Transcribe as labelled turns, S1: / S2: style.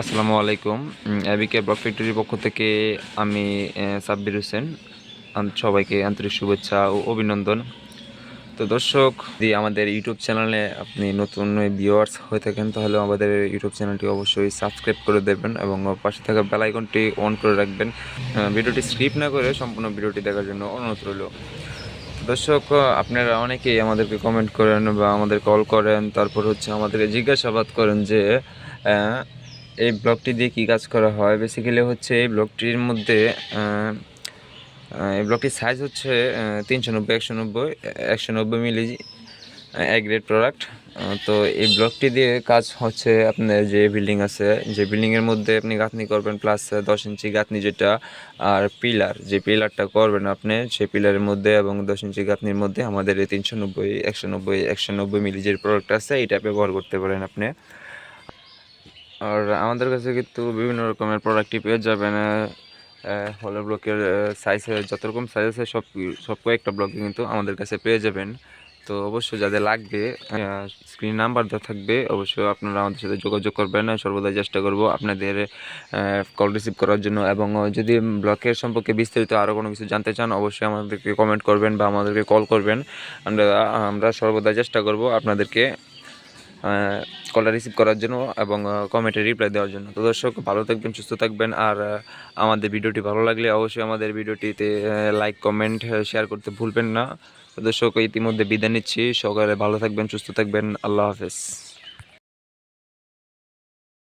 S1: আসসালামু আলাইকুম। অ্যাবিকে ব্লক ফ্যাক্টরির পক্ষ থেকে আমি সাব্বির হোসেন। সবাইকে আন্তরিক শুভেচ্ছা ও অভিনন্দন। তো দর্শক, যদি আমাদের ইউটিউব চ্যানেলে আপনি নতুন ভিউয়ার্স হয়ে থাকেন, তাহলে আমাদের ইউটিউব চ্যানেলটি অবশ্যই সাবস্ক্রাইব করে দেবেন এবং পাশে থাকা বেল আইকনটি অন করে রাখবেন। ভিডিওটি স্কিপ না করে সম্পূর্ণ ভিডিওটি দেখার জন্য অনুরোধ রইল। দর্শক, আপনারা অনেকেই আমাদেরকে কমেন্ট করেন বা আমাদের কল করেন, তারপর হচ্ছে আমাদেরকে জিজ্ঞাসাবাদ করেন যে এই ব্লগটি দিয়ে কী কাজ করা হয়? বেসিক্যালি হচ্ছে এই ব্লগটির মধ্যে এই ব্লগটির সাইজ হচ্ছে তিনশো নব্বই, একশো নব্বই একশো নব্বই মিলি এক গ্রেড প্রোডাক্ট তো এই ব্লকটি দিয়ে কাজ হচ্ছে আপনার যে বিল্ডিং আছে, যে বিল্ডিংয়ের মধ্যে আপনি গাঁথনি করবেন প্লাস দশ ইঞ্চি গাঁথনি যেটা, আর পিলার যে পিলারটা করবেন আপনি, সেই পিলারের মধ্যে এবং দশ ইঞ্চি গাঁথনির মধ্যে আমাদের এই তিনশো নব্বই, একশো নব্বই একশো নব্বই মিলি যে প্রোডাক্ট আছে এটা ব্যবহার করতে পারেন আপনি। আর আমাদের কাছে কিন্তু বিভিন্ন রকমের প্রোডাক্টই পেয়ে যাবেন হলো ব্লকের সাইজের যত রকম সাইজ আছে সব সব কয়েকটা ব্লকে কিন্তু আমাদের কাছে পেয়ে যাবেন। তো অবশ্যই যাদের লাগবে স্ক্রিন নাম্বার দেওয়া থাকবে, অবশ্যই আপনারা আমাদের সাথে যোগাযোগ করবেন। সর্বদাই চেষ্টা করব আপনাদের কল রিসিভ করার জন্য। এবং যদি ব্লকের সম্পর্কে বিস্তারিত আরও কোনো কিছু জানতে চান, অবশ্যই আমাদেরকে কমেন্ট করবেন বা আমাদেরকে কল করবেন। আমরা আমরা সর্বদাই চেষ্টা করব আপনাদেরকে কলটা রিসিভ করার জন্য এবং কমেন্টে রিপ্লাই দেওয়ার জন্য। তো দর্শক, ভালো থাকবেন, সুস্থ থাকবেন। আর আমাদের ভিডিওটি ভালো লাগলে অবশ্যই আমাদের ভিডিওটিতে লাইক কমেন্ট শেয়ার করতে ভুলবেন না। তো দর্শক, ইতিমধ্যে বিদায় নিচ্ছি। সকালে ভালো থাকবেন, সুস্থ থাকবেন। আল্লাহ হাফেজ।